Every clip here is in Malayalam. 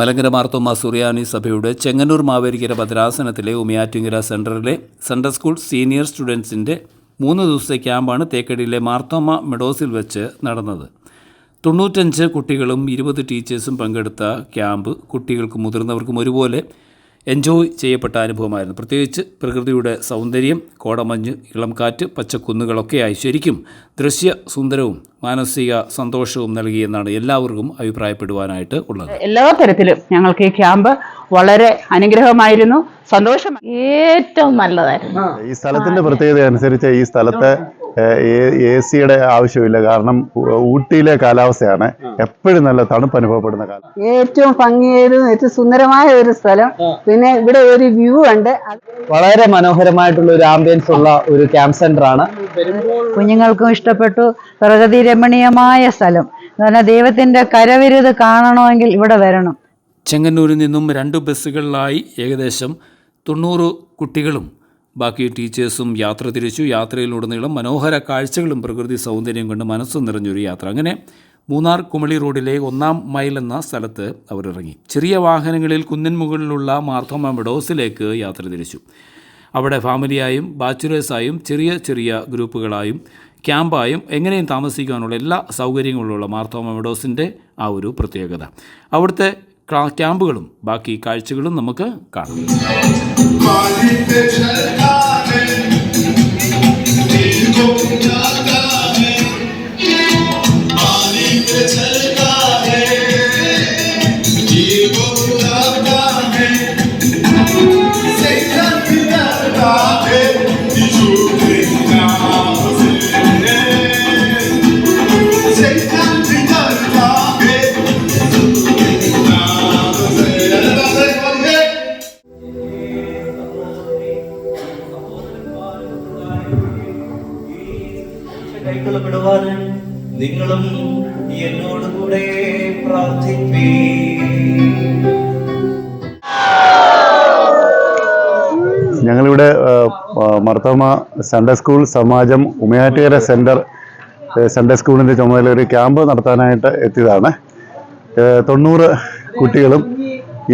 മലങ്കര മാർത്തോമ സുറിയാനി സഭയുടെ ചെങ്ങന്നൂർ മാവേലിക്കര ഭദ്രാസനത്തിലെ ഉമിയാറ്റിങ്ങര സെന്ററിലെ സെൻട്രൽ സ്കൂൾ സീനിയർ സ്റ്റുഡൻസിന്റെ മൂന്ന് ദിവസത്തെ ക്യാമ്പാണ് തേക്കടിയിലെ മാർത്തോമ മെഡോസിൽ വെച്ച് നടന്നത്. തൊണ്ണൂറ്റഞ്ച് കുട്ടികളും ഇരുപത് ടീച്ചേഴ്സും പങ്കെടുത്ത ക്യാമ്പ് കുട്ടികൾക്കും മുതിർന്നവർക്കും ഒരുപോലെ എൻജോയ് ചെയ്യപ്പെട്ട അനുഭവമായിരുന്നു. പ്രത്യേകിച്ച് പ്രകൃതിയുടെ സൗന്ദര്യം കോടമഞ്ഞ് ഇളം കാറ്റ് പച്ചക്കുന്നുകളൊക്കെയായി ശരിക്കും ദൃശ്യ സുന്ദരവും മാനസിക സന്തോഷവും നൽകിയെന്നാണ് എല്ലാവർക്കും അഭിപ്രായപ്പെടുവാനായിട്ട് ഉള്ളത്. എല്ലാ തരത്തിലും ഞങ്ങൾക്ക് ഈ ക്യാമ്പ് വളരെ അനുഗ്രഹമായിരുന്നു. സന്തോഷം. ഏറ്റവും നല്ലതായിരുന്നു. ഈ സ്ഥലത്തിന്റെ പ്രത്യേകത അനുസരിച്ച് ഈ സ്ഥലത്ത് എ സിയുടെ ആവശ്യമില്ല. കാരണം ഊട്ടിയിലെ കാലാവസ്ഥയാണ് എപ്പോഴും നല്ല തണുപ്പ് അനുഭവപ്പെടുന്ന കാലം. ഏറ്റവും ഭംഗിയേറും ഏറ്റവും സുന്ദരമായ ഒരു സ്ഥലം. പിന്നെ ഇവിടെ ഒരു വ്യൂ ഉണ്ട്. വളരെ മനോഹരമായിട്ടുള്ള ഒരു ആംബിയൻസ് ഉള്ള ഒരു ക്യാമ്പ് സെന്റർ ആണ്. കുഞ്ഞുങ്ങൾക്കും ഇഷ്ടപ്പെട്ടു. പ്രകൃതി രമണീയമായ സ്ഥലം. കാരണം ദൈവത്തിന്റെ കരവിരുത് കാണണമെങ്കിൽ ഇവിടെ വരണം. ചെങ്ങന്നൂരിൽ നിന്നും രണ്ട് ബസ്സുകളിലായി ഏകദേശം തൊണ്ണൂറ് കുട്ടികളും ബാക്കി ടീച്ചേഴ്സും യാത്ര തിരിച്ചു. യാത്രയിലുടനീളം മനോഹര കാഴ്ചകളും പ്രകൃതി സൗന്ദര്യം കൊണ്ട് മനസ്സ് നിറഞ്ഞൊരു യാത്ര. അങ്ങനെ മൂന്നാർ കുമളി റോഡിലെ ഒന്നാം മൈൽ എന്ന സ്ഥലത്ത് അവർ ഇറങ്ങി. ചെറിയ വാഹനങ്ങളിൽ കുന്നിൻ മുകളിലുള്ള മാർത്തോമ മെഡോസിലേക്ക് യാത്ര തിരിച്ചു. അവിടെ ഫാമിലിയായും ബാച്ചുലേഴ്സായും ചെറിയ ചെറിയ ഗ്രൂപ്പുകളായും ക്യാമ്പായും എങ്ങനെയും താമസിക്കാനുള്ള എല്ലാ സൗകര്യങ്ങളുള്ള മാർത്തോമ മെഡോസിന്റെ ആ ഒരു പ്രത്യേകത. അവിടുത്തെ ക്യാമ്പുകളും ബാക്കി കാഴ്ചകളും നമുക്ക് കാണാം. Mali pe chalta hai, dil ko jaata Marthoma Sunday school സമാജം ഉമയാറ്റുകര സെന്റർ സൺഡേ സ്കൂളിന്റെ ചുമതല ഒരു ക്യാമ്പ് നടത്താനായിട്ട് എത്തിയതാണ്. തൊണ്ണൂറ് കുട്ടികളും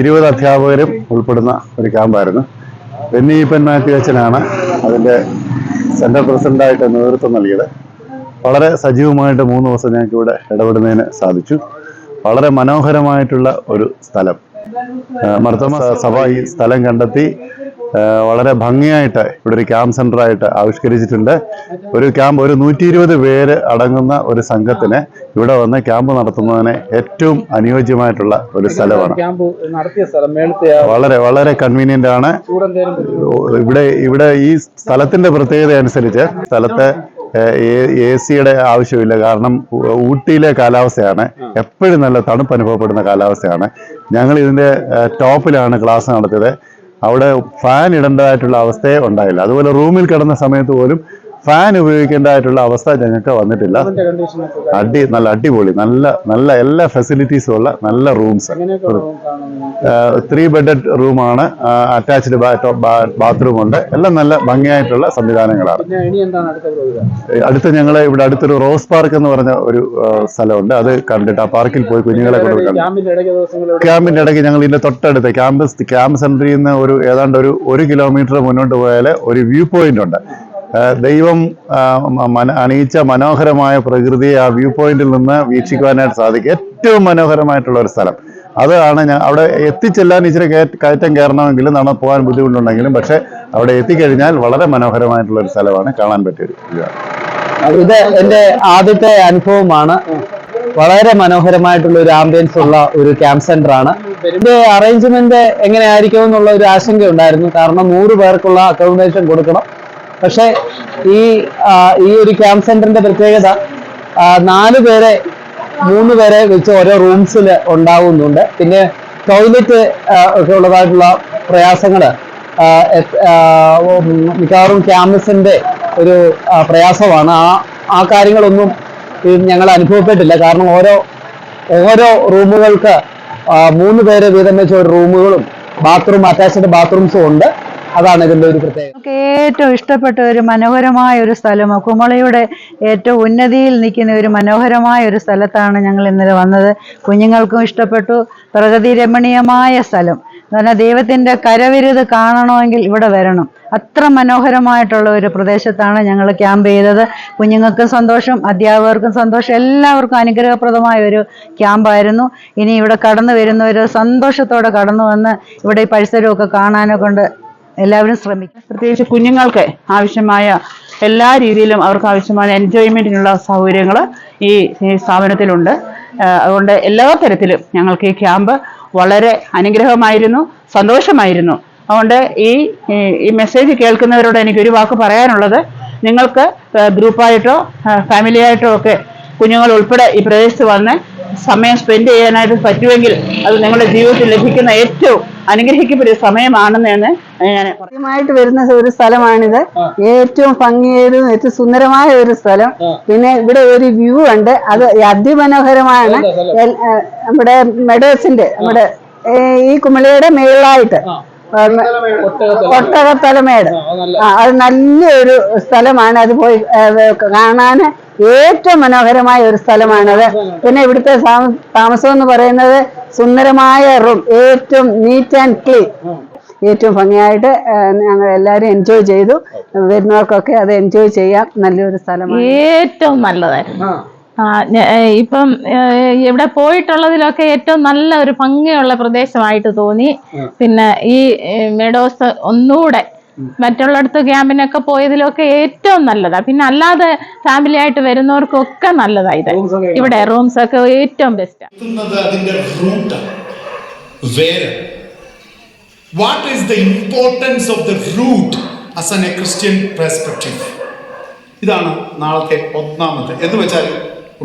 ഇരുപത് അധ്യാപകരും ഉൾപ്പെടുന്ന ഒരു ക്യാമ്പായിരുന്നു ബെന്നിപ്പൻ മാത്യു അച്ഛനാണ് അതിന്റെ സെന്റർ പ്രസിഡന്റായിട്ട് നേതൃത്വം നൽകിയത്. വളരെ സജീവമായിട്ട് മൂന്ന് ദിവസം ഞങ്ങൾക്ക് ഇവിടെ ഇടപെടുന്നതിന് സാധിച്ചു. വളരെ മനോഹരമായിട്ടുള്ള ഒരു സ്ഥലം. മർത്തമ സഭ ഈ സ്ഥലം കണ്ടെത്തി വളരെ ഭംഗിയായിട്ട് ഇവിടെ ഒരു ക്യാമ്പ് സെന്റർ ആയിട്ട് ആവിഷ്കരിച്ചിട്ടുണ്ട്. ഒരു ക്യാമ്പ് ഒരു നൂറ്റി ഇരുപത് പേര് അടങ്ങുന്ന ഒരു സംഘത്തിന് ഇവിടെ വന്ന് ക്യാമ്പ് നടത്തുന്നതിന് ഏറ്റവും അനുയോജ്യമായിട്ടുള്ള ഒരു സ്ഥലമാണ്. വളരെ വളരെ കൺവീനിയന്റ് ആണ്. ഇവിടെ ഇവിടെ ഈ സ്ഥലത്തിന്റെ പ്രത്യേകത അനുസരിച്ച് സ്ഥലത്തെ എ സിയുടെ ആവശ്യമില്ല. കാരണം ഊട്ടിയിലെ കാലാവസ്ഥയാണ് എപ്പോഴും നല്ല തണുപ്പ് അനുഭവപ്പെടുന്ന കാലാവസ്ഥയാണ്. ഞങ്ങൾ ഇതിന്റെ ടോപ്പിലാണ് ക്ലാസ് നടത്തിയത്. അവിടെ ഫാൻ ഇടേണ്ടതായിട്ടുള്ള അവസ്ഥയെ ഉണ്ടായില്ല. അതുപോലെ റൂമിൽ കിടന്ന സമയത്ത് പോലും ഫാൻ ഉപയോഗിക്കേണ്ടതായിട്ടുള്ള അവസ്ഥ ഞങ്ങൾക്ക് വന്നിട്ടില്ല. അടി നല്ല അടിപൊളി നല്ല നല്ല എല്ലാ ഫെസിലിറ്റീസും ഉള്ള നല്ല റൂംസ് ത്രീ ബെഡഡ് റൂമാണ് അറ്റാച്ച്ഡ് ബാത്റൂം ഉണ്ട്. എല്ലാം നല്ല ഭംഗിയായിട്ടുള്ള സംവിധാനങ്ങളാണ്. അടുത്ത് ഞങ്ങൾ ഇവിടെ അടുത്തൊരു റോസ് പാർക്ക് എന്ന് പറഞ്ഞ ഒരു സ്ഥലമുണ്ട്. അത് കണ്ടിട്ട് ആ പാർക്കിൽ പോയി കുഞ്ഞുങ്ങളെ കൊണ്ട് ക്യാമ്പിന്റെ ഇടയ്ക്ക് ഞങ്ങൾ ഇതിന്റെ തൊട്ടടുത്ത് ക്യാമ്പസ് ക്യാമ്പ് സെന്ററിൽ നിന്ന് ഒരു ഏതാണ്ട് ഒരു ഒരു കിലോമീറ്റർ മുന്നോട്ട് പോയാൽ ഒരു വ്യൂ പോയിന്റ് ഉണ്ട്. ദൈവം അണിയിച്ച മനോഹരമായ പ്രകൃതിയെ ആ വ്യൂ പോയിന്റിൽ നിന്ന് വീക്ഷിക്കുവാനായിട്ട് സാധിക്കും. ഏറ്റവും മനോഹരമായിട്ടുള്ള ഒരു സ്ഥലം. അതാണ് ഞാൻ അവിടെ എത്തിച്ചെല്ലാൻ ഇച്ചിരി കയറ്റം കയറണമെങ്കിലും നമ്മൾ പോകാൻ ബുദ്ധിമുട്ടുണ്ടെങ്കിലും പക്ഷെ അവിടെ എത്തിക്കഴിഞ്ഞാൽ വളരെ മനോഹരമായിട്ടുള്ള ഒരു സ്ഥലമാണ് കാണാൻ പറ്റിയത് ഇത് എന്റെ ആദ്യത്തെ അനുഭവമാണ്. വളരെ മനോഹരമായിട്ടുള്ള ഒരു ആംബിയൻസ് ഉള്ള ഒരു ക്യാമ്പ് സെന്റർ ആണ്. ഇതിന്റെ അറേഞ്ച്മെന്റ് എങ്ങനെയായിരിക്കും എന്നുള്ള ഒരു ആശങ്ക ഉണ്ടായിരുന്നു. കാരണം നൂറ് പേർക്കുള്ള അക്കോമഡേഷൻ കൊടുക്കണം. പക്ഷേ ഈ ഈ ഒരു ക്യാമ്പ് സെന്ററിന്റെ പ്രത്യേകത നാല് പേരെ മൂന്ന് പേരെ വെച്ച് ഓരോ റൂംസിൽ ഉണ്ടാവുന്നുണ്ട്. പിന്നെ ടോയ്ലറ്റ് ഒക്കെ ഉള്ളതായിട്ടുള്ള പ്രയാസങ്ങൾ മിക്കവാറും ക്യാമ്പസിന്റെ ഒരു പ്രയാസമാണ്. ആ ആ കാര്യങ്ങളൊന്നും ഞങ്ങൾ അനുഭവപ്പെട്ടില്ല. കാരണം ഓരോ ഓരോ റൂമുകൾക്ക് മൂന്ന് പേര് വീതം വെച്ച ഒരു റൂമുകളും ബാത്റൂം അറ്റാച്ച്ഡ് ബാത്റൂംസും ഉണ്ട്. അതാണ് ഇതിന്റെ ഒരു പ്രത്യേകത. നമുക്ക് ഏറ്റവും ഇഷ്ടപ്പെട്ട ഒരു മനോഹരമായ ഒരു സ്ഥലം കുമളയുടെ ഏറ്റവും ഉന്നതിയിൽ നിൽക്കുന്ന ഒരു മനോഹരമായ ഒരു സ്ഥലത്താണ് ഞങ്ങൾ ഇന്നലെ വന്നത്. കുഞ്ഞുങ്ങൾക്കും ഇഷ്ടപ്പെട്ടു. പ്രകൃതി രമണീയമായ സ്ഥലം. എന്ന് പറഞ്ഞാൽ കരവിരുത് കാണണമെങ്കിൽ ഇവിടെ വരണം. അത്ര മനോഹരമായിട്ടുള്ള ഒരു പ്രദേശത്താണ് ഞങ്ങൾ ക്യാമ്പ് ചെയ്തത്. കുഞ്ഞുങ്ങൾക്കും സന്തോഷം അധ്യാപകർക്കും സന്തോഷം എല്ലാവർക്കും അനുഗ്രഹപ്രദമായ ഒരു ക്യാമ്പായിരുന്നു. ഇനി ഇവിടെ കടന്നു വരുന്നവർ സന്തോഷത്തോടെ കടന്നു വന്ന് ഇവിടെ ഈ പരിസരമൊക്കെ കാണാനൊക്കെ കൊണ്ട് എല്ലാവരും ശ്രമിക്കും. പ്രത്യേകിച്ച് കുഞ്ഞുങ്ങൾക്ക് ആവശ്യമായ എല്ലാ രീതിയിലും അവർക്ക് ആവശ്യമായ എൻജോയ്മെന്റിനുള്ള സൗകര്യങ്ങൾ ഈ സ്ഥാപനത്തിലുണ്ട്. അതുകൊണ്ട് എല്ലാ തരത്തിലും ഞങ്ങൾക്ക് ഈ ക്യാമ്പ് വളരെ അനുഗ്രഹമായിരുന്നു സന്തോഷമായിരുന്നു. അതുകൊണ്ട് ഈ ഈ- മെസ്സേജ് കേൾക്കുന്നവരോട് എനിക്ക് ഒരു വാക്ക് പറയാനുള്ളത്. നിങ്ങൾക്ക് ഗ്രൂപ്പായിട്ടോ ഫാമിലി ആയിട്ടോ ഒക്കെ കുഞ്ഞുങ്ങൾ ഉൾപ്പെടെ ഈ പ്രദേശത്ത് വന്ന് സമയം സ്പെൻഡ് ചെയ്യാനായിട്ട് പറ്റുമെങ്കിൽ അത് നിങ്ങളുടെ ജീവിതത്തിൽ ലഭിക്കുന്ന ഏറ്റവും അനുഗ്രഹിക്കപ്പെട്ട ഒരു സമയമാണെന്ന് ഞാൻ ആദ്യമായിട്ട് വരുന്ന ഒരു സ്ഥലമാണിത്. ഏറ്റവും ഭംഗിയേറും ഏറ്റവും സുന്ദരമായ ഒരു സ്ഥലം. പിന്നെ ഇവിടെ ഒരു വ്യൂ ഉണ്ട്. അത് അതിമനോഹരമാണ്. നമ്മുടെ മെഡേഴ്സിന്റെ നമ്മുടെ ഈ കുമളിയുടെ മേളിലായിട്ട്. ഒട്ടകത്തലമേട്. ആ അത് നല്ലൊരു സ്ഥലമാണ്. അത് പോയി കാണാൻ ഏറ്റവും മനോഹരമായ ഒരു സ്ഥലമാണത്. പിന്നെ ഇവിടുത്തെ താമ- താമസം എന്ന് പറയുന്നത് സുന്ദരമായ റൂം ഏറ്റവും നീറ്റ് ആൻഡ് ക്ലീൻ ഏറ്റവും ഭംഗിയായിട്ട് ഞങ്ങൾ എല്ലാവരും എൻജോയ് ചെയ്തു. വരുന്നവർക്കൊക്കെ അത് എൻജോയ് ചെയ്യാം. നല്ലൊരു സ്ഥലമാണ്. ഏറ്റവും നല്ലതായിരുന്നു. ഇപ്പം ഇവിടെ പോയിട്ടുള്ളതിലൊക്കെ ഏറ്റവും നല്ല ഒരു ഭംഗിയുള്ള പ്രദേശമായിട്ട് തോന്നി. പിന്നെ ഈ മെഡോസ് ഒന്നുകൂടെ മറ്റുള്ളിടത്ത് ക്യാമ്പിനൊക്കെ പോയതിലൊക്കെ ഏറ്റവും നല്ലതാ. പിന്നെ അല്ലാതെ ഫാമിലി ആയിട്ട് വരുന്നവർക്കൊക്കെ നല്ലതാ ഇത്. ഇവിടെ റൂംസ് ഒക്കെ ഏറ്റവും ബെസ്റ്റാ what is the importance of the root as an a Christian perspective ഇതാണ് നാളത്തെ ഒന്നാമത്തെ. എന്ന് വെച്ചാൽ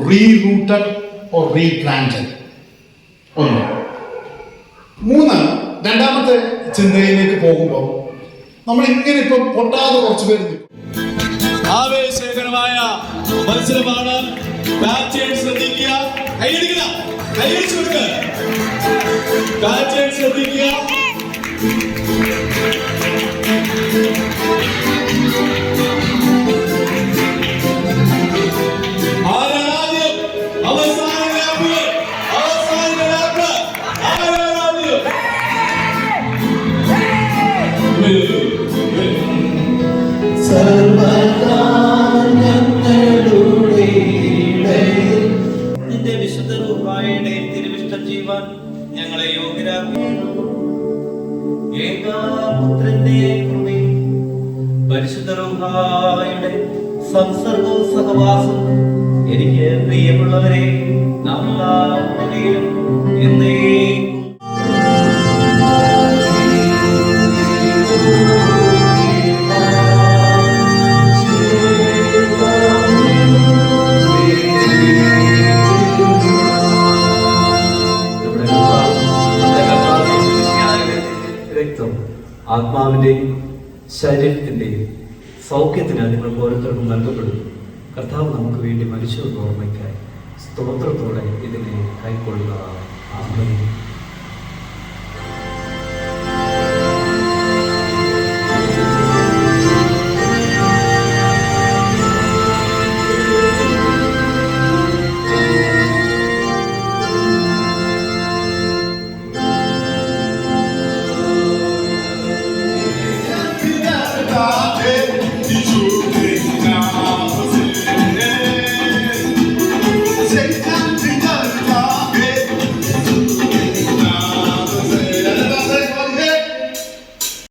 റീറൂട്ടഡ് ഓർ റീപ്ലാന്റഡ് ഒന്ന്. മൂന്ന് രണ്ടാമത്തെ ചിന്തയിലേക്ക് പോകുമ്പോൾ നമ്മൾ ഇങ്ങനെ ഇപ്പൊ പൊട്ടാതെ കുറച്ച് പേര്. ആവേശകരമായ മത്സരമാണ് ശ്രദ്ധിക്കുക. ശ്രദ്ധിക്കുക. സംസർഗവും സഹവാസവും എനിക്ക് പ്രിയമുള്ളവരെ നാം എല്ലാവരുടെയും എന്നേക്കും നമ്മുടെ സൗഖ്യത്തിന് നിങ്ങൾ ഓരോരുത്തർക്കും നൽകപ്പെടുന്നു കർത്താവ് നമുക്ക് വേണ്ടി മരിച്ചു ഓർമ്മയ്ക്കായി സ്തോത്രത്തോടെ ഇതിനെ കൈക്കൊള്ളുക. ആമേൻ.